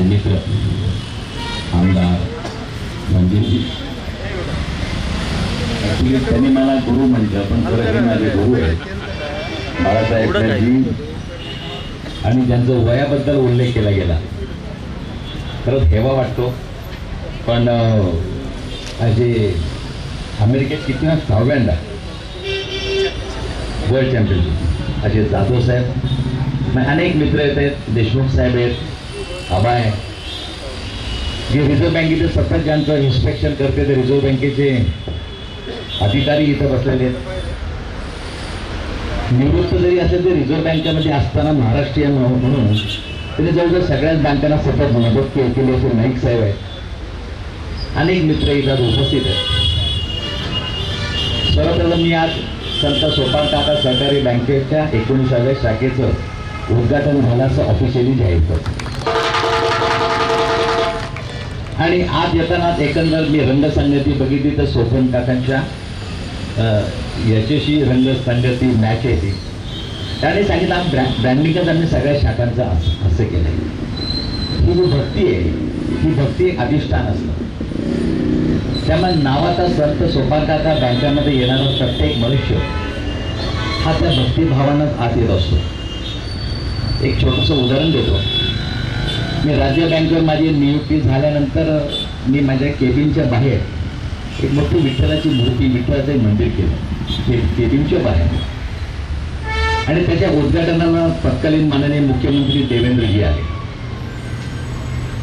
माझे मित्र आमदार मंदिरजी Actually त्यांनी मला गुरु म्हटलं पण खरं हे माझे गुरु आहेत. बाळासाहेब आणि त्यांचं वयाबद्दल उल्लेख केला गेला. खरंच हेवा वाटतो. पण असे अमेरिकेत किती ना सहाव्यांदा वर्ल्ड चॅम्पियनशिप असे जाधव साहेब अनेक मित्र येत आहेत देशमुख साहेब आहेत आबा आहे. जे रिझर्व्ह बँकेचे सतत ज्यांचं इन्स्पेक्शन करते ते रिझर्व्ह बँकेचे अधिकारी इथं बसलेले आहेत. निवृत्त जरी असेल ते रिझर्व्ह बँकेमध्ये असताना महाराष्ट्रीयन म्हणून तरी जवळजवळ सगळ्याच बँकांना सतत मदत केली असे नाईक साहेब आहेत. अनेक मित्र इथं उपस्थित आहेत. सर्वप्रथम मी आज संत सोपान काका सहकारी बँकेच्या एकोणीसाव्या शाखेचं उद्घाटन झालं असं ऑफिशियली जाहीर करतो. आणि आज येताना एकंदर मी रंगसंगती बघितली तर सोपन काकांच्या याच्याशी रंगसंगती मॅच आहे ती. त्याने सांगितलं आम्ही ब्रँड ब्रँडिंगच आम्ही सगळ्या शाखांचं असं असं केलं ही जी भक्ती आहे ही भक्ती एक अधिष्ठान असतं. त्यामुळे नावाचा संत सोपानकाका बँकामध्ये येणारा प्रत्येक मनुष्य हा त्या भक्तिभावानंच आत येत असतो. एक छोटंसं उदाहरण देतो. मी राज्य बँकेवर माझी नियुक्ती झाल्यानंतर मी माझ्या केबिनच्या बाहेर एक मोठी विठ्ठलाची मूर्ती विठ्ठलाचं मंदिर केलं. के केबिनच्या बाहेर. आणि त्याच्या उद्घाटनाला तत्कालीन माननीय मुख्यमंत्री देवेंद्रजी आले.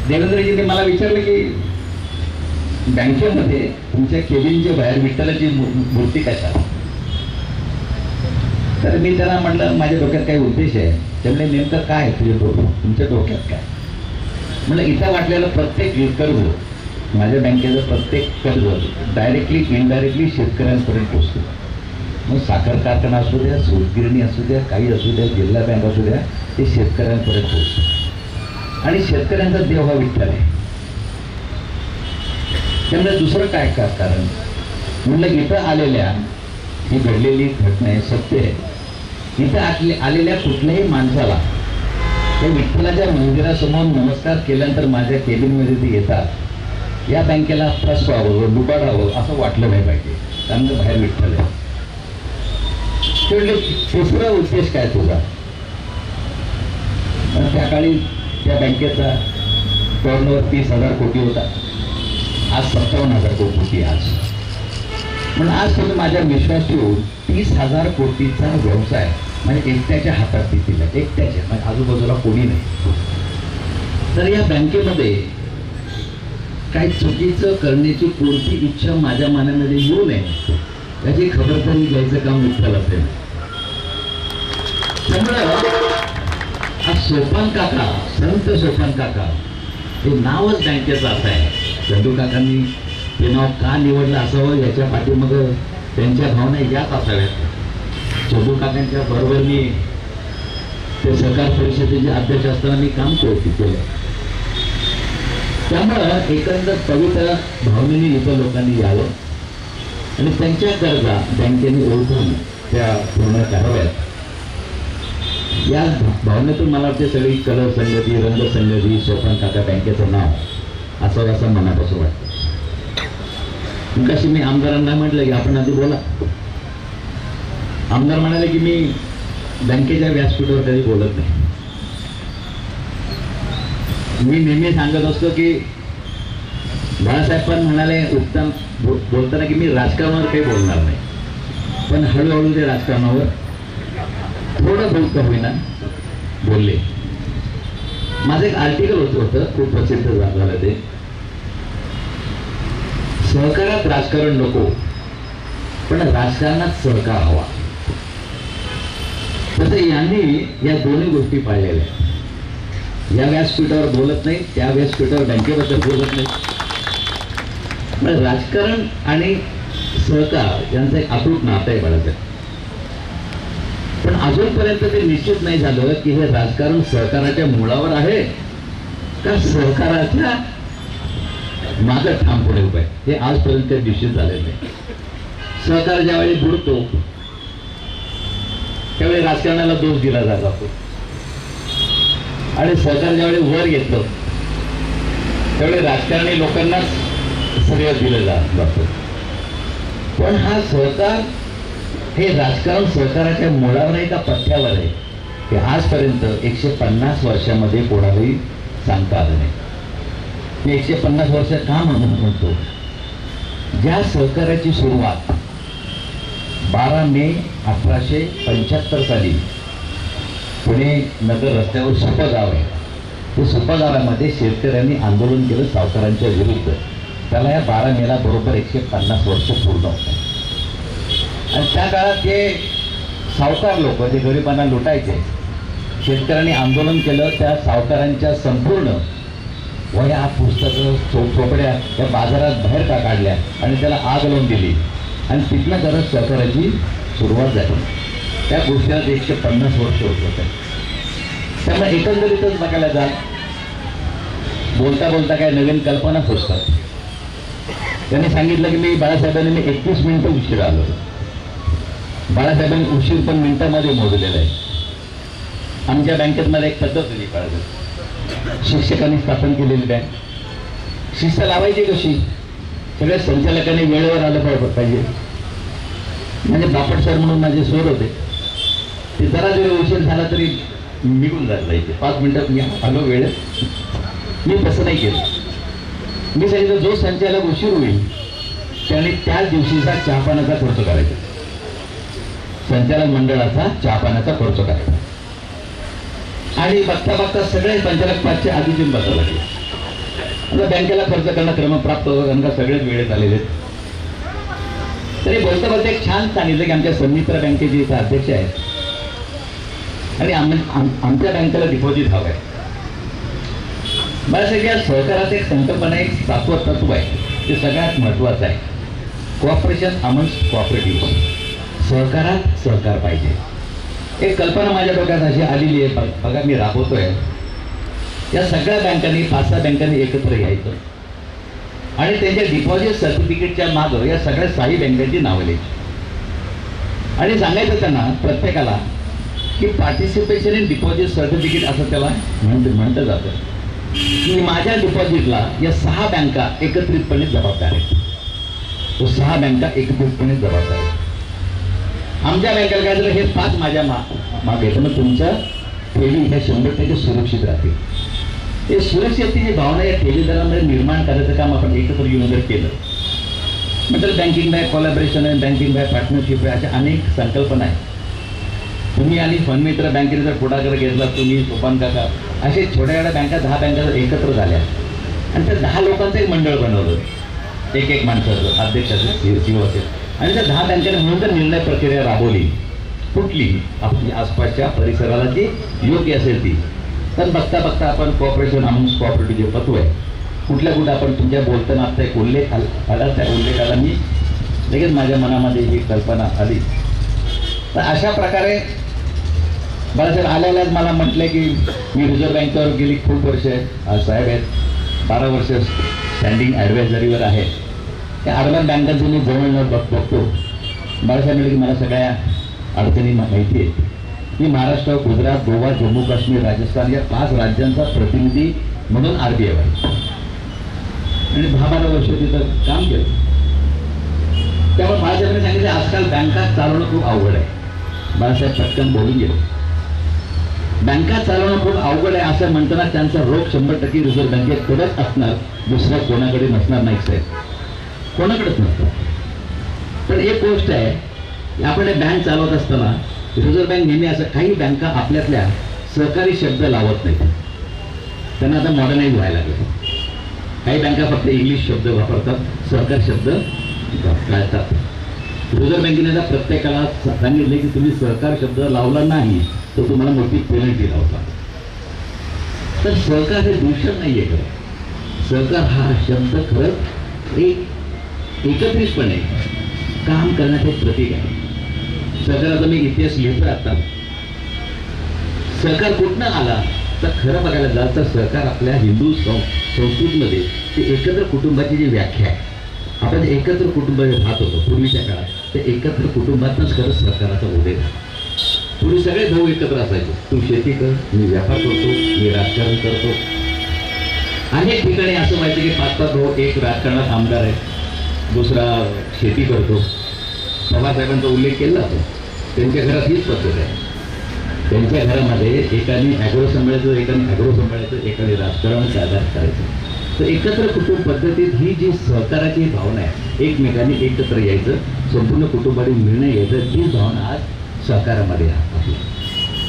देवेंद्रजीने मला विचारलं की बँकेमध्ये तुमच्या केबिनच्या बाहेर विठ्ठलाची मूर्ती कशा तर मी त्यांना म्हटलं माझ्या डोक्यात काही उद्देश आहे. त्यामुळे नेमकं काय आहे तुझ्या डोक्यात? तुमच्या डोक्यात काय? म्हणलं इथं वाटलेलं प्रत्येक कर्ज माझ्या बँकेचं प्रत्येक कर्ज डायरेक्टली इनडायरेक्टली शेतकऱ्यांपर्यंत पोचतो. मग साखर कारखाना असू द्या सूतगिरणी असू द्या काही असू द्या जिल्हा बँक असू द्या ते शेतकऱ्यांपर्यंत पोचतो. आणि शेतकऱ्यांचा देव हा विठ्ठल आहे. त्यामुळे दुसरं काय का कारण? म्हणलं इथं आलेल्या ही घडलेली घटना आहे सत्य आहे. इथं आले आलेल्या कुठल्याही माणसाला त्या विठ्ठलाच्या मंदिरासमोर नमस्कार केल्यानंतर माझ्या केबिनमध्ये ते येतात. या बँकेला फसवावं डुबाडावं असं वाटलं नाही पाहिजे. कारण बाहेर विठ्ठल आहे ते तिसरा उद्देश काय तुझा? त्या काळी त्या बँकेचा टर्नओव्हर तीस हजार कोटी होता. आज सत्तावन्न हजार कोटी होती आज. म्हणून आज तुम्ही माझ्या विश्वास ठेवून तीस हजार कोटीचा व्यवसाय म्हणजे एकट्याच्या हातात दिला एकट्याच्या म्हणजे आजूबाजूला कोणी नाही. तर या बँकेमध्ये काही चुकीचं करण्याची कोणती इच्छा माझ्या मनामध्ये येऊ नये. याची खबरदारी घ्यायचं काम विठ्ठल असेल. त्यामुळं हा सोपान काका संत सोपान काका हे नावच बँकेचं असं आहे. चंदू काकांनी ते नाव का निवडलं असावं याच्या पाठीमागं त्यांच्या भावना याच असाव्यात. चंदू काकांच्या बरोबर मी ते सरकार परिषदेचे अध्यक्ष असताना मी काम करतो केलं त्यामुळं एकंदर पवित्र भावनेने इथं लोकांनी यावं आणि त्यांच्या गरजा बँकेने ओळखून त्या पूर्ण कराव्यात. या भावनेतून मला वाटते सगळी कलर संगती रंग संगती सोपान काका बँकेचं नाव असं असं मनापासून वाटतं. कशी मी आमदारांना म्हटलं की आपण आधी बोला. आमदार म्हणाले की मी बँकेच्या व्यासपीठावर कधी बोलत नाही. मी नेहमी सांगत असतो की बाळासाहेब पण म्हणाले उत्तम बो- बोलताना की मी राजकारणावर काही बोलणार नाही. पण हळूहळू ते राजकारणावर थोडं बोलतं होईना बोलले. माझं एक आर्टिकल होत होतं खूप प्रसिद्ध झालं ते. सहकारात राजकारण नको पण राजकारणात सहकार हवा. तसं यांनी या दोन्ही गोष्टी पाळलेल्या आहेत. या व्यासपीठावर बोलत नाही त्या व्यासपीठावर बँकेबद्दल बोलत नाही राजकारण आणि सहकार यांचं एक अतूट नातं आहे बाळासाहेब. पण अजूनपर्यंत ते निश्चित नाही झालं की हे राजकारण सहकाराच्या मुळावर आहे का सहकाराच्या मागं ठामपणे उभं आहे. हे आजपर्यंत निश्चित झालेलं नाही. सहकार ज्यावेळी बुडतो त्यावेळी राजकारणाला दोष दिला जात आणि सरकार ज्यावेळी वर येतं त्यावेळी राजकारणी लोकांनाच श्रेय दिलं जातं. पण हा सहकार हे राजकारण सहकाराच्या मुळावर आहे का पथ्यावर आहे? हे आजपर्यंत एकशे पन्नास वर्षामध्ये कोणालाही सांगता आलं नाही. मी एकशे पन्नास वर्ष का म्हणून म्हणतो? ज्या सहकाराची सुरुवात बारा मे अठराशे पंच्याहत्तर साली पुणे नगर रस्त्यावर सुपा गाव आहे. ते सुपा गावामध्ये शेतकऱ्यांनी आंदोलन केलं सावकारांच्या विरुद्ध. त्याला या बारा मेला बरोबर एकशे पन्नास वर्ष पूर्ण होतं. आणि त्या काळात ते सावकार लोक जे गरिबांना लुटायचे शेतकऱ्यांनी आंदोलन केलं त्या सावकारांच्या संपूर्ण वह्या पुस्तकं चो चोपड्या त्या बाजारात बाहेर का काढल्या आणि त्याला आग लावून दिली. आणि तिथल्या करत सहकाराची सुरुवात झाली. त्या गोष्टीला एकशे पन्नास वर्ष होत होते त्यामुळे एकंदरीतच बघायला जा बोलता बोलता काय नवीन कल्पना सुचतात. त्यांनी सांगितलं की मी बाळासाहेबांनी मी एकवीस मिनिटं उशीर आलो. बाळासाहेबांनी उशीर पण मिनिटामध्ये मोजलेला आहे. आमच्या बँकेत मला एक पद्धत होती बाळासाहेब शिक्षकांनी स्थापन केलेली बँक. शिस्त लावायची कशी? सगळ्या संचालकांनी वेळेवर आलं पाहिजे पाहिजे म्हणजे बापट सर म्हणून माझे सोर होते. ते जरा जरी उशीर झाला तरी निघून जायला इथे. पाच मिनिटात मी आलो वेळेत मी तसं नाही केलं. मी सांगितलं जो संचालक उशीर होईल त्याने त्याच दिवशीचा चहापानाचा खर्च करायचा. संचालक मंडळाचा चहापानाचा खर्च करायचा. आणि बघता बघता सगळे संचालक पाचच्या आधीचे बसावं लागले. आता बँकेला खर्च करणं क्रमप्राप्त होतं कारण सगळेच वेळेत आलेले आहेत. तरी बोलता बोलता एक छान सांगितलं की आमच्या सन्मित्र बँकेचे इथं अध्यक्ष आहेत. आणि आमच्या बँकेला डिपॉझिट हवं आहे. मला सगळ्या सहकाराचं एक संकल्पना एक सातव तत्व आहे. ते सगळ्यात महत्त्वाचं आहे. कॉपरेशन अमंग्स कॉपरेटिव्ह सहकारात सहकार पाहिजे. एक कल्पना माझ्या डोक्यात अशी आलेली आहे. बघा मी राबवतोय. या सगळ्या बँकांनी पाच सहा बँकांनी एकत्र यायचं. आणि त्यांच्या डिपॉझिट सर्टिफिकेटच्या मागं या सगळ्या साई बँकांची नावं लिहायची. आणि सांगायचं त्यांना प्रत्येकाला की पार्टिसिपेशन इन डिपॉझिट सर्टिफिकेट असं त्याला म्हणत म्हटलं जातं. की माझ्या डिपॉझिटला या सहा बँका एकत्रितपणे जबाबदार आहेत. तो सहा बँका एकत्रितपणे जबाबदार आहेत. आमच्या बँकेला काय झालं हे पाच माझ्या मा मागे येतं मग तुमच्या ठेवी ह्या शंभर टक्के सुरक्षित राहतील. ते सुरक्षिततेची भावना या ठेवीदारांमध्ये निर्माण करायचं काम आपण एकत्र येऊन जर केलं म्हणजे बँकिंग बाय कॉलॅबरेशन आहे बँकिंग बाय पार्टनरशिप आहे अशा अनेक संकल्पना आहेत. तुम्ही आणि फनमित्र बँकेने जर पुढाकार घेतला तुम्ही सोपान काका असे छोट्या छोट्या बँका दहा बँका जर एकत्र झाल्या आणि त्या दहा लोकांचं एक मंडळ बनवलं एक एक माणसाचं अध्यक्षाचं सीओ असेल आणि त्या दहा बँकेने म्हणून जर निर्णय प्रक्रिया राबवली कुठली आपली आसपासच्या परिसराला जी योग्य असेल ती कारण बघता बघता आपण कॉपरेशन अमुक कॉपरेटिव्ह जे तत्व आहे कुठल्या कुठं आपण तुमच्या बोलताना आता एक उल्लेख आला त्या उल्लेखाला मी लगेच माझ्या मनामध्ये ही कल्पना आली. तर अशा प्रकारे बाळासाहेब आल्यालाच मला म्हटलं की मी रिझर्व्ह बँकेवर गेली खूप वर्ष आहेत साहेब आहेत बारा वर्ष स्टँडिंग ॲडवायझरीवर आहे. त्या अर्बन बँकांचं मी जवळ बघ बघतो. बाळासाहेब म्हटलं की मला सगळ्या अडचणी माहिती आहेत. की महाराष्ट्र गुजरात गोवा जम्मू काश्मीर राजस्थान या पाच राज्यांचा प्रतिनिधी म्हणून आर बी आय आणि दहा बारा वर्ष तिथं काम केलं. त्यामुळे बाळासाहेबांनी सांगितलं आजकाल बँका चालवणं खूप अवघड आहे. बाळासाहेब पटकन बोलून गेले. बँका चालवणं खूप अवघड आहे असं म्हणताना त्यांचा रोख शंभर टक्के रिझर्व्ह बँकेकडेच असणार दुसऱ्या कोणाकडे नसणार नाही साहेब. कोणाकडेच नसणार. पण एक गोष्ट आहे की आपण हे बँक चालवत असताना रिझर्व्ह बँक नेहमी असं काही बँका आपल्यातल्या सहकारी शब्द लावत नाहीत. त्यांना आता मॉडर्नाईज व्हायला लागलं. काही बँका फक्त इंग्लिश शब्द वापरतात सहकार शब्द टाळतात. रिझर्व्ह बँकेने आता प्रत्येकाला सांगितले की तुम्ही सहकार शब्द लावला नाही तर तुम्हाला मोठी पेनल्टी लावता तर सहकार हे दूषण नाही आहे खरं. सहकार हा शब्द खरंच एक एकत्रितपणे काम करण्याचं एक प्रतीक आहे. सहकाराचा मी इतिहास लिहितो आता. सहकार कुठनं आला? तर खरं बघायला जाल तर सहकार आपल्या हिंदू संस्कृतीमध्ये ते एकत्र कुटुंबाची जी व्याख्या आहे आपण एकत्र कुटुंब राहत होतो पूर्वीच्या काळात ते एकत्र कुटुंबातच खरंच सहकाराचा उदय झाला. पूर्वी सगळे भाऊ एकत्र असायचे. तू शेती कर मी व्यापार करतो मी राजकारण करतो. अनेक ठिकाणी असं माहिती की पाच पाच भाऊ एक राजकारणात आमदार आहे दुसरा शेती करतो. बाबासाहेबांचा उल्लेख केला जातो त्यांच्या घरात हीच पद्धत आहे. त्यांच्या घरामध्ये एकाने ॲग्रो सांभाळायचं एकाने ॲग्रो सांभाळायचं एकाने राजकारण सादर करायचं. तर एकत्र कुटुंब पद्धतीत ही जी सहकाराची भावना आहे एकमेकांनी एकत्र यायचं संपूर्ण कुटुंबाने निर्णय घ्यायचा ही भावना आज सहकारामध्ये आपली.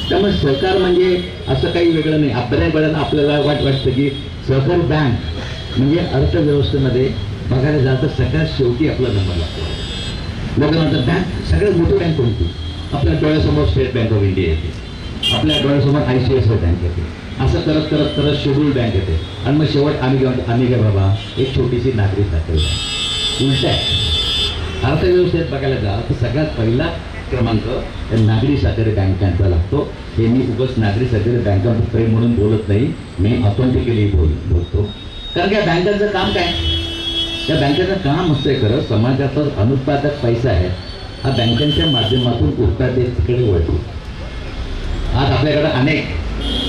त्यामुळे सहकार म्हणजे असं काही वेगळं नाही. आपल्या वेळेला आपल्याला वाट वाटतं की सहकार बँक म्हणजे अर्थव्यवस्थेमध्ये बघायला जातं सगळ्यात शेवटी आपला नंबर लागतो. लोक बँक सगळ्यात मोठी बँक कोणती? आपल्या डोळ्यासमोर स्टेट बँक ऑफ इंडिया येते. आपल्या डोळ्यासमोर आय सी आय बँक येते. असं करत करत करत शेड्यूल बँक येते. आणि मग शेवट आम्ही काय आम्ही काय बाबा एक छोटीशी नागरिक दाखल उलट आहे. अर्थव्यवस्थेत बघायला जा तर सगळ्यात पहिला क्रमांक नागरी सहकारी बँकांचा लागतो. हे मी खूपच नागरी सहकारी बँकांचं प्रेम म्हणून बोलत नाही. मी ऑथेंटिकली बोल बोलतो. कारण की या बँकांचं काम काय? या बँकेचं काम असतंय खरं समाजाचा अनुत्पादक पैसा आहे. हा बँकांच्या माध्यमातून उत्पादकतेकडे वळतो. आज आपल्याकडे अनेक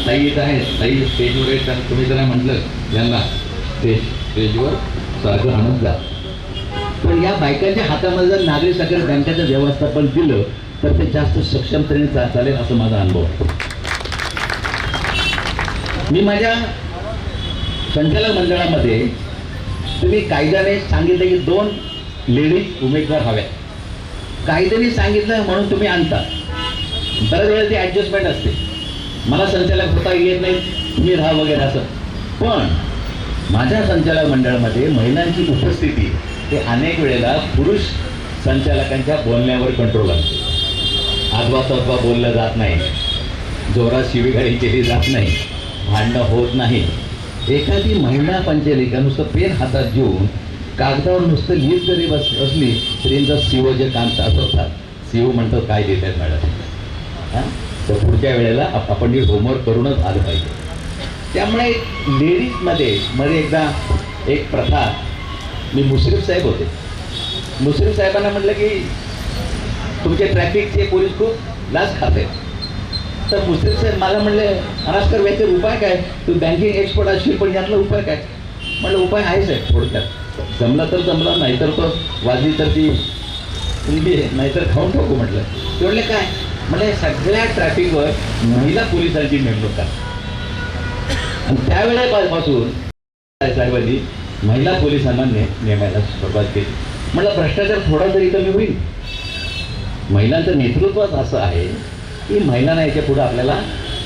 ताई येत आहेत. ताई स्टेजवर आहेत तुम्ही जरा म्हटलं यांना स्टेज स्टेजवर सारखं आणून जा पण या बायकांच्या हातामध्ये जर नागरी सहकारी बँकेचं व्यवस्थापन दिलं तर ते जास्त सक्षमतेने चा- चालेल असं माझा अनुभव मी माझ्या संचालक मंडळामध्ये तुम्ही कायद्याने सांगितलं की दोन लेडीज उमेदवार हव्यात. काहीतरी सांगितलं म्हणून तुम्ही आणता. बऱ्याच वेळेला ती ॲडजस्टमेंट असते. मला संचालक होता येत नाही तुम्ही राहा वगैरे असं. पण माझ्या संचालक मंडळामध्ये महिलांची उपस्थिती ते अनेक वेळेला पुरुष संचालकांच्या बोलण्यावर कंट्रोल असते आजवा तत्वा बोललं जात नाही. जोरात शिवीगाळी केली जात नाही. भांडणं होत नाही. एखादी महिला पंचलिका नुसतं पेन हातात घेऊन कागदावर नुसतं लिहित जरी बस असली तरी यांचं सीओ जे काम असतात सीओ म्हणतात काय देत आहेत मॅडम? हां? तर पुढच्या वेळेला आपण आपण होमवर्क करूनच आलं पाहिजे. त्यामुळे लेडीजमध्ये मध्ये एकदा एक प्रथा. मी मुश्रीफ साहेब होते. मुश्रीफ साहेबांना म्हटलं की तुमचे ट्रॅफिकचे पोलीस खूप लाच खाते. तर मुश्रीफ साहेब मला म्हणले अनास्कर याचे उपाय काय? तू बँकिंग एक्सपर्ट असशील पण यातला उपाय काय? म्हणलं उपाय आहे साहेब थोडक्यात. जमला तर जमला नाहीतर तो वाजली तर ती तुमची आहे, नाहीतर खाऊन टाकू म्हटलं. ते काय? म्हणजे सगळ्या ट्रॅफिकवर महिला पोलिसांची नेमणूक करा आणि त्यावेळेपासून साहेबांनी महिला पोलिसांना ने नेमायला सुरुवात केली. म्हटलं भ्रष्टाचार थोडा तरी कमी होईल. महिलांचं नेतृत्वच असं आहे की महिलांना याच्या पुढं आपल्याला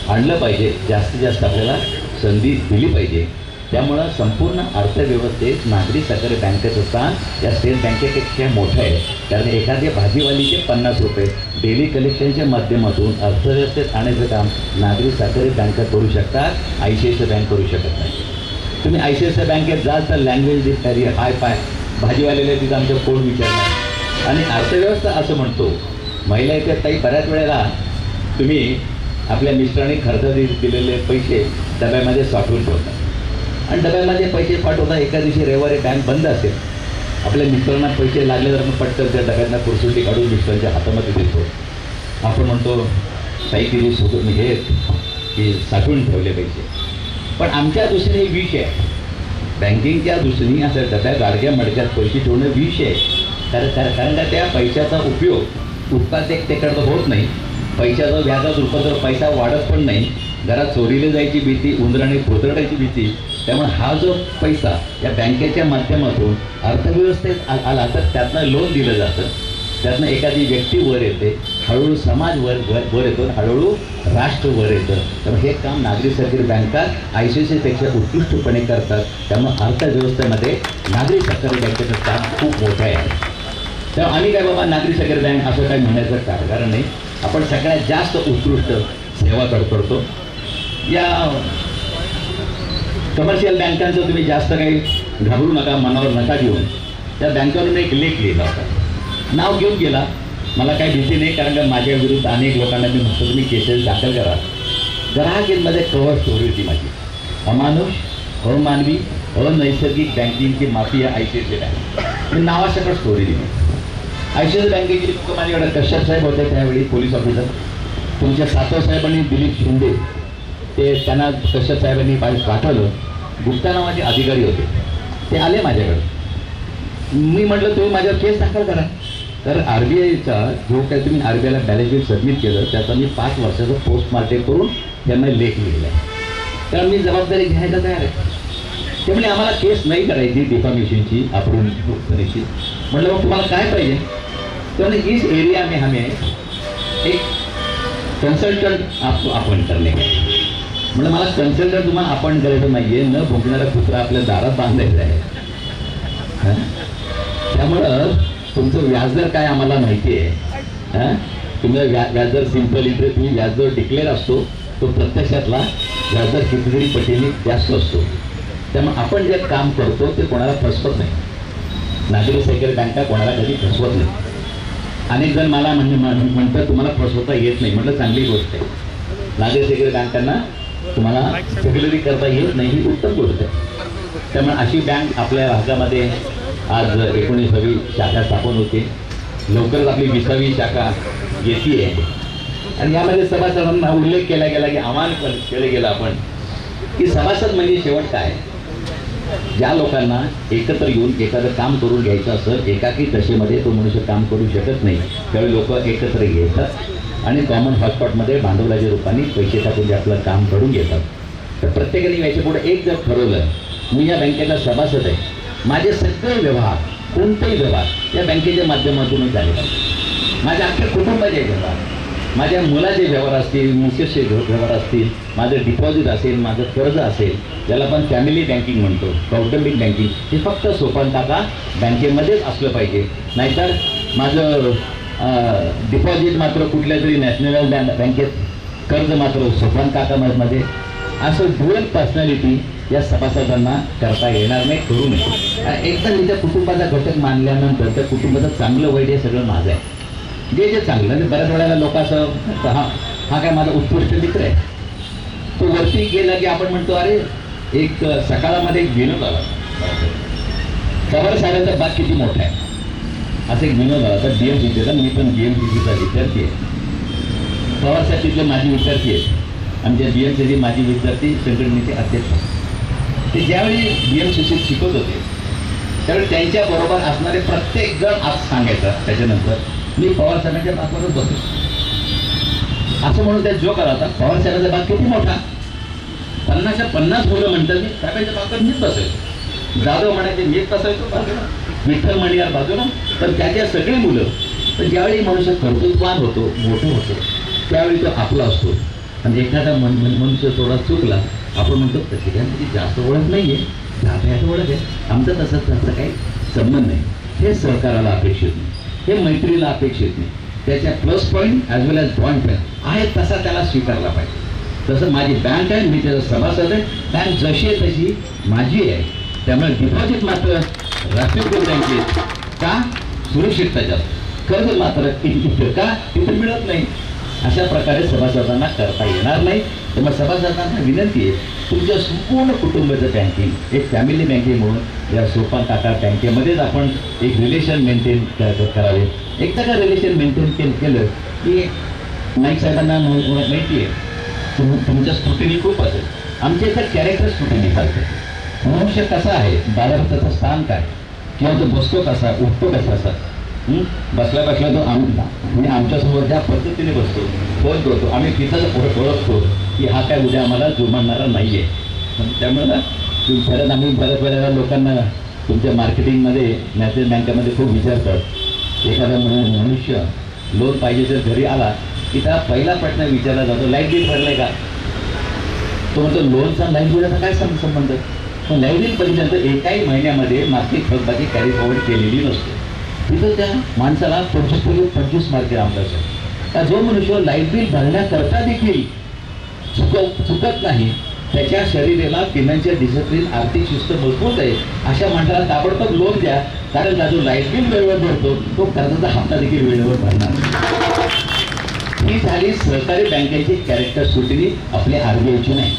आणलं पाहिजे जास्तीत जास्त आपल्याला संधी दिली पाहिजे. त्यामुळं संपूर्ण अर्थव्यवस्थेत नागरी सहकारी बँकेचं स्थान या स्टेट बँकेपेक्षा मोठं आहे. कारण एखाद्या भाजीवालीचे पन्नास रुपये डेली कलेक्शनच्या माध्यमातून अर्थव्यवस्थेत आणायचं काम नागरी सहकारी बँका करू शकतात I C I C bank करू शकत नाही. तुम्ही आय सी आय सी बँकेत जाल तर लँग्वेज डिक्शनरी हाय फाय भाजीवाल्याला तिथं आमच्या कोण विचारणार? आणि अर्थव्यवस्था असं म्हणतो महिला इथे ताई बऱ्याच वेळेला तुम्ही आपल्या मिस्टरांनी खर्च दिलेले पैसे डब्यामध्ये साठवून ठेवतात. आणि डब्यामध्ये पैसे पाठवता एका दिवशी रविवारी बँक बंद असेल. आपल्या मिस्टरांना पैसे लागले तर मग पटकन त्या डब्यांना कुरसुटी काढून मिस्टरांच्या हातामध्ये देतो. आपण म्हणतो काही किती सोडून हे की साठवून ठेवले पैसे. पण आमच्या दृष्टीने हे विष आहे. बँकिंगच्या दृष्टीने असं डब्या गाडग्या मडक्यात पैसे ठेवणं विष आहे. कारण कारण कारण का त्या पैशाचा उपयोग उत्पाद एक तेकडं होत नाही. पैशाचा व्याजात रुपाचा पैसा वाढत पण नाही. घरात चोरीला जायची भीती उंदराने कोतरडायची भीती त्यामुळे हा जो पैसा या बँकेच्या माध्यमातून अर्थव्यवस्थेत आ- आला तर त्यातनं लोन दिलं जातं. त्यातनं एखादी व्यक्ती वर येते हळूहळू समाज वर वर वर येतो हळूहळू राष्ट्र वर येतं. तर हे काम नागरी सहकारी बँका आय सी सी पेक्षा उत्कृष्टपणे करतात. त्यामुळे अर्थव्यवस्थेमध्ये नागरी सहकारी बँकेचं काम खूप मोठं आहे. तेव्हा आम्ही काय बाबा नागरी सहकारी बँक असं काही म्हणायचं कारण नाही. आपण सगळ्यात जास्त उत्कृष्ट सेवा करतो. या कमर्शियल बँकांचं तुम्ही जास्त काही घाबरू नका मनावर नका घेऊन. त्या बँकावरून एक लेख लिहिला होता. नाव घेऊन गेला. मला काही भीती नाही कारण का माझ्या विरुद्ध अनेक लोकांना मी म्हणतो तुम्ही केसेस दाखल करा. ग्राहकींमध्ये कव्हर स्टोरी होती माझी. अमानुष अमानवी अनैसर्गिक बँकिंगची mafia I C C bank मी नावासकट स्टोरी दिली आय सी सी बँकेची लोक माझ्याकडे कश्यप साहेब होते त्यावेळी पोलीस ऑफिसर तुमच्या सातव साहेबांनी दिलीप शिंदे. ते त्यांना कश्यप साहेबांनी पाहिजे पाठवलं. गुप्ता नावाचे अधिकारी होते. ते आले माझ्याकडे. मी म्हटलं तुम्ही माझ्यावर केस दाखल करा. तर आर बी आयचा जो काही तुम्ही आर बी आयला बॅलन्स शीट सबमिट केलं त्याचा मी पाच वर्षाचं पोस्टमार्टम करून त्यांना लेख लिहिला. आहे तर मी जबाबदारी घ्यायला तयार आहे. त्यामुळे आम्हाला केस नाही करायची डिफॉर्मेशनची अप्रूव्ह करायची म्हटलं मग तुम्हाला काय पाहिजे? त्यामुळे इस एरिया में हमें एक कन्सल्टंट आप अपॉइंट करणे का म्हणजे मला कन्सल्टंट तुम्हाला आपण करायचं नाहीये. न भुंकणारा कुत्रा आपल्या दारात बांधायचा आहे. त्यामुळं तुमचं व्याजदर काय आम्हाला माहिती आहे हां? तुम्ही व्या व्याजदर सिंपल इंटरेस्ट तुम्ही व्याजदर डिक्लेअर असतो तो प्रत्यक्षातला व्याजदर कितीतरी पटीने जास्त असतो. त्यामुळे आपण जे काम करतो ते कोणाला फसवत नाही. नागरी सहकारी बँका कोणाला कधी फसवत नाही. अनेक जण मला म्हणजे म्हणतात तुम्हाला फसवता येत नाही. म्हटलं चांगली गोष्ट आहे. नागरी सहकारी बँकांना तुम्हाला सेक्युलरी करता येत नाही ही उत्तम गोष्ट आहे. त्यामुळे अशी बँक आपल्या भागामध्ये आज एकोणीसावी शाखा स्थापन होते. लवकरच आपली विसावी शाखा येते आणि यामध्ये सभासदांना उल्लेख केला गेला की आव्हान केलं गेलं आपण. की सभासद म्हणजे शेवट काय? ज्या लोकांना एकत्र येऊन एखादं काम करून घ्यायचं असेल एकाकी दशेमध्ये तो मनुष्य काम करू शकत नाही. त्यावेळी लोक एकत्र येतात. आणि कॉमन हॉटस्पॉटमध्ये भांडवलाच्या रूपाने पैसे टाकून जे आपलं काम करून घेतात. तर प्रत्येकाने याच्यापुढे एक जर ठरवलं मी या बँकेला सभासद आहे. माझे सगळे व्यवहार कोणतेही व्यवहार या बँकेच्या माध्यमातूनच झाले पाहिजे. माझ्या अख्ख्या कुटुंबाचे व्यवहार माझ्या मुलाचे व्यवहार असतील मिसेसचे व्यवहार असतील माझं डिपॉझिट असेल माझं कर्ज असेल ज्याला आपण फॅमिली बँकिंग म्हणतो कौटुंबिक बँकिंग हे फक्त सोपान टाका बँकेमध्येच असलं पाहिजे. नाहीतर माझं डिपॉझिट मात्र कुठल्या तरी नॅशनल बँकेत कर्ज मात्र सोपान काकामध्ये असं ड्युअल पर्सनॅलिटी या सभासदांना करता येणार नाही करू नये. एकदा मी त्या कुटुंबाचा घटक मानल्यानंतर त्या कुटुंबाचं चांगलं वाईट हे सगळं माझं आहे. जे जे चांगलं आणि बऱ्याच वेळेला लोक असं हा हा काय माझा उत्कृष्ट मित्र आहे. तो वरती गेला की आपण म्हणतो अरे एक सकाळामध्ये एक विनोद आला खबर साहेबांचा बाग किती मोठा आहे. असा एक विनोद आला तर बी एम सी सीचा मी पण बी एम सी सीचा विद्यार्थी आहे पवार साहेब तिथले विद्यार्थी आहेत. आमच्या बी एम सी सी माजी विद्यार्थी संघटनेचे अध्यक्ष ते ज्यावेळी डी एम सी सीत शिकवत होते त्यावेळी त्यांच्या बरोबर असणारे प्रत्येक जण आज सांगायचा. त्याच्यानंतर मी पवार साहेबांच्या बागवरच बसतो असं म्हणून त्या जो करा होता. पवार साहेबांचा बाग किती मोठा? पन्नासच्या पन्नास मुलं म्हणतात मी. साहेबांच्या बागेत मीच बसायचो जाधव म्हणायचे मीच बसायचो बाजूला विठ्ठल म्हणणार बाजूला तर त्याच्या सगळी मुलं तर ज्यावेळी मनुष्य कर्तृत्वान होतो मोठं होतो त्यावेळी तो आपला असतो. आणि एखादा मन मनुष्य थोडा चुकला आपण म्हणतो तशी त्याची जास्त ओळख नाही आहे जाभ्यात ओळख आहे. आमचा तसं त्याचा काही संबंध नाही. हे सहकाराला अपेक्षित नाही. हे मैत्रीला अपेक्षित नाही. त्याच्या plus point as well as point point आहे तसा त्याला स्वीकारला पाहिजे. तसं माझी बँक आहे मी त्याचा सभासद आहे. बँक जशी आहे तशी माझी आहे. त्यामुळे डिपॉझिट मात्र राष्ट्रीय बँकेत. का? सुरक्षितता जास्त कर्ज मात्र इथं का तिथं मिळत नाही. अशा प्रकारे सभासदांना करता येणार नाही. त्यामुळे सभासदांना विनंती आहे तुमच्या संपूर्ण कुटुंबाचं बँकिंग एक फॅमिली बँकिंग म्हणून या सोपान काका बँकेमध्येच आपण एक रिलेशन मेंटेन करावे. एकदा का रिलेशन मेंटेन केलं केलं की नाईक साहेबांना माहिती आहे. तुम तुमच्या स्फुटीने खूप असेल. आमच्या इथं कॅरेक्टर स्फुटीने चालते. मनुष्य कसा आहे? बाजारात स्थान काय? किंवा तो बसतो कसा उठतो कसा असा बसल्या बसल्या तो आम म्हणजे आमच्यासमोर ज्या पद्धतीने बसतो तोच करतो आम्ही तिथंच ओळखतो की हा काय उद्या आम्हाला जुमानणारा नाही आहे त्यामुळे ना परत आम्ही बऱ्याच बऱ्याच लोकांना तुमच्या मार्केटिंगमध्ये नॅशनल बँकेमध्ये खूप विचारतात. एखादा मनुष्य लोन पाहिजे जर घरी आला की त्या पहिला प्रश्न विचारला जातो लाइट बिल भरलंय का? तो म्हणतो लोनचा लाइट बिलाचा काय सं- संबंध? पण लाइट पर्यंत एकाही महिन्यामध्ये मासिक थकबाकी कॅरी फॉरवर्ड केलेली नसते. तिथं त्या माणसाला पंचवीस पैकी पंचवीस मार्क आमचा का जो मनुष्य लाइट बिल भरण्याकरता देखील चुकत चुकत नाही त्याच्या शरीराला फिनान्शियल डिसिप्लिन आर्थिक शिस्त मजबूत आहे अशा माणसाला ताबडतोब लोन द्या कारण त्याचा लाइट बिल वेळेवर भरतो तो कर्जाचा हप्ता देखील वेळेवर भरणार ही झाली सहकारी बँकेची कॅरेक्टर सुटली आपल्या आरबीआयची नाही.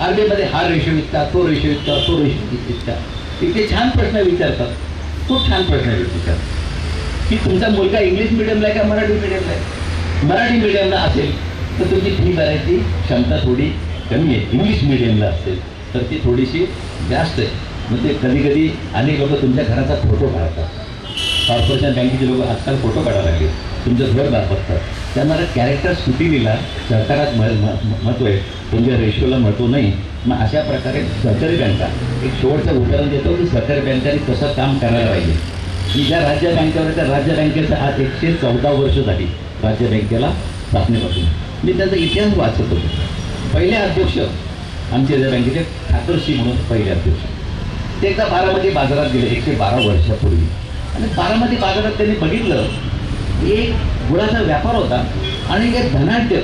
आर्मीमध्ये हा रेशो इतका तो रेशो इतका तो रेशो इतका इतके छान प्रश्न विचारतात. खूप छान प्रश्न विचारतात. की तुमचा मुलगा इंग्लिश मिडियमला आहे का मराठी मिडियमला आहे? मराठी मिडियमला असेल तर तुमची फी भरायची क्षमता थोडी कमी आहे. इंग्लिश मिडियमला असेल तर ती थोडीशी जास्त आहे. म्हणजे कधीकधी कधी कधी अनेक लोक तुमच्या घराचा फोटो काढतात. कॉर्पोरेशन बँकेचे लोक आजकाल फोटो काढायला लागले. तुमचं घर दाखवतात. त्यांना कॅरेक्टर स्कुटीला सरकारात म महत्त्व आहे. म्हणजे रेशोला महत्त्व नाही. मग अशा प्रकारे सहकारी बँका एक शेवटचं उदाहरण देतो की सहकारी बँकांनी कसं काम करायला पाहिजे. की ज्या राज्य बँकेवर त्या राज्य बँकेचं आज एकशे चौदा वर्ष झाली राज्य बँकेला स्थापनेपासून. मी त्याचा इतिहास वाचत. होतो पहिले अध्यक्ष आमच्या ज्या बँकेचे ठाकरशी म्हणून पहिले अध्यक्ष. ते एकदा बारामती बाजारात गेले एकशे बारा वर्षापूर्वी. आणि बारामती बाजारात त्यांनी बघितलं की एक गुळाचा व्यापार होता आणि एक धनाढ्य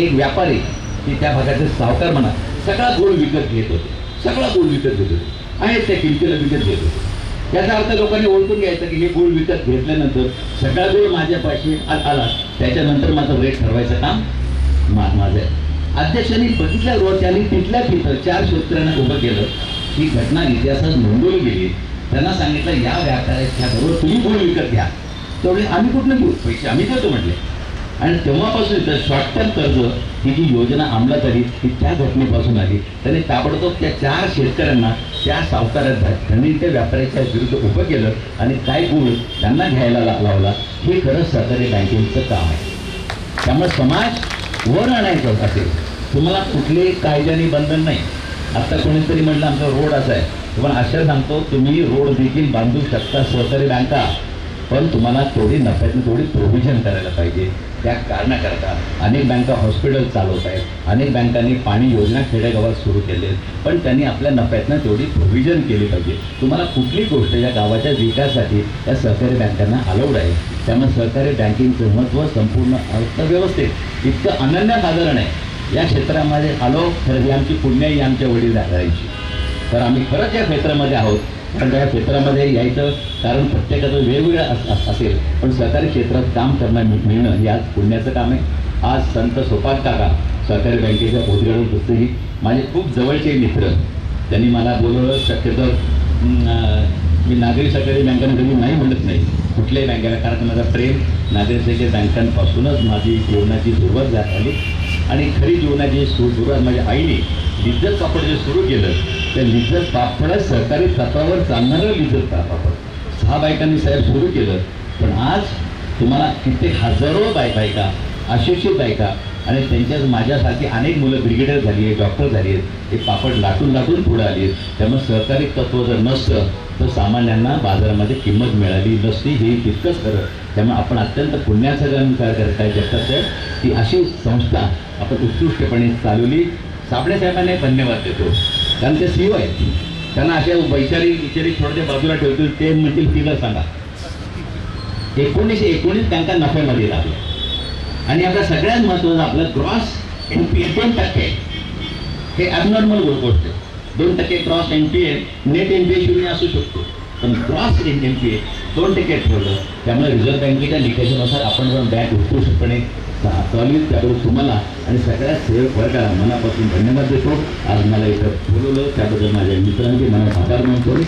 एक व्यापारी की त्या भागाचे सावकार म्हणा सगळा गुळ विकत घेत होते. सगळा गुळ विकत घेत होते. आहेत त्या किमतीला विकत घेत होते. याचा अर्थ लोकांनी ओळखून घ्यायचं की हे गुळ विकत घेतल्यानंतर सगळा गुळ माझ्यापाशी आला. त्याच्यानंतर माझं रेट ठरवायचं काम मा माझं. आहे अध्यक्षांनी बघितल्या रोज त्यांनी तिथल्या तिथं चार शेतकऱ्यांना उभं केलं. ही घटना इतिहासात नोंदवली गेली. त्यांना सांगितलं या व्यापाऱ्याच्या बरोबर तुम्ही गुळ विकत घ्या. तेवढे आम्ही कुठनं घेऊ पैसे आम्ही देतो म्हटले. आणि तेव्हापासून तर शॉर्ट टर्म कर्ज ही जी योजना अंमलात आली ती त्या घटनेपासून आली. त्याने ताबडतोब त्या चार शेतकऱ्यांना त्या सावकारात धनी त्या व्यापाऱ्याच्या विरुद्ध उभं केलं आणि काय गुळ त्यांना घ्यायला लावला हे खरं सहकारी बँकेचं काम आहे. त्यामुळे समाज वर आणायचं असेल तुम्हाला कुठलेही कायद्याने बंधन नाही. आता कोणीतरी म्हटलं आमचा रोड असा आहे. पण अशा सांगतो तुम्ही रोड देखील बांधू शकता सहकारी बँका. पण तुम्हाला थोडी नफ्यातून थोडी प्रोव्हिजन करायला पाहिजे. त्या कारणाकरता अनेक बँका हॉस्पिटल चालवत आहेत. अनेक बँकांनी पाणी योजना खेडेगावात सुरू केले आहेत पण त्यांनी आपल्या नफ्यातनं तेवढी प्रोव्हिजन केली पाहिजे. तुम्हाला कुठली गोष्ट या गावाच्या विकासासाठी या सहकारी बँकांना अलाउड आहे? त्यामुळे सहकारी बँकिंगचं महत्त्व संपूर्ण अर्थव्यवस्थेत इतकं अनन्यसाधारण आहे. या क्षेत्रामध्ये आलो खरं आमची पुण्याही आमच्या वडील दादांची तर आम्ही खरंच या क्षेत्रामध्ये आहोत. कारण त्या क्षेत्रामध्ये यायचं कारण प्रत्येकाचं वेगवेगळं असेल. पण सहकारी क्षेत्रात काम करणं मिळणं हे आज पुण्याचं काम आहे. आज संत सोपात काका सहकारी बँकेच्या उद्घाटन पुस्तकी माझे खूप जवळचे मित्र त्यांनी मला बोलवलं शक्यतो मी नागरी सहकारी बँकांना कधी नाही म्हणत नाही. कुठल्याही बँकेला कारण माझा प्रेम नागरी सहकारी बँकांपासूनच माझी जीवनाची सुरुवात झाली. आणि खरी जीवनाची सुरुवात माझ्या आईने लिज्जत पापड जे सुरू केलं. त्या लिज्जत पापड सहकारी तत्वावर चालणारं लिज्जत पापड सहा बायकांनी साहेब सुरू केलं. पण आज तुम्हाला कित्येक हजारो बाय बायका अशिक्षित बायका आणि त्यांच्यात माझ्यासारखी अनेक मुलं ब्रिगेडियर झाली आहेत डॉक्टर झाली आहेत. हे पापड लाटून लाटून पुढे आली आहेत. त्यामुळे सहकारी तत्व जर नसतं तर सामान्यांना बाजारामध्ये किंमत मिळाली नसती. हे तितकंच खरं. त्यामुळे आपण अत्यंत पुण्याचं काम काय आहे जगतात साहेब की अशी संस्था आपण उत्कृष्टपणे चालवली. साबळे साहेबांना धन्यवाद देतो. कारण ते सीओ आहेत. त्यांना अशा वैचारिक विचारिक थोडे बाजूला ठेवतील ते म्हणतील तिला सांगा. एकोणीसशे एकोणीस त्यांना नफ्यामध्ये लागले. आणि आपल्या सगळ्यात महत्वाचं आपलं ग्रॉस एन पी ए दोन टक्के आहे. हे ॲबनॉर्मल गोष्ट आहे. दोन टक्के cross N P A net N P A शून्य असू शकतो. पण cross N N P A दोन टक्के ठेवलं त्यामुळे रिझर्व्ह बँकेच्या निकषानुसार आपण जर बँक उत्कृष्टपणे चा- चालली त्याबद्दल तुम्हाला आणि सगळ्या सेवक वर्गाला मनापासून धन्यवाद देतो. आज मला इथं बोलवलं. त्याबद्दल माझ्या मित्रांचे मला आभार मानतो आणि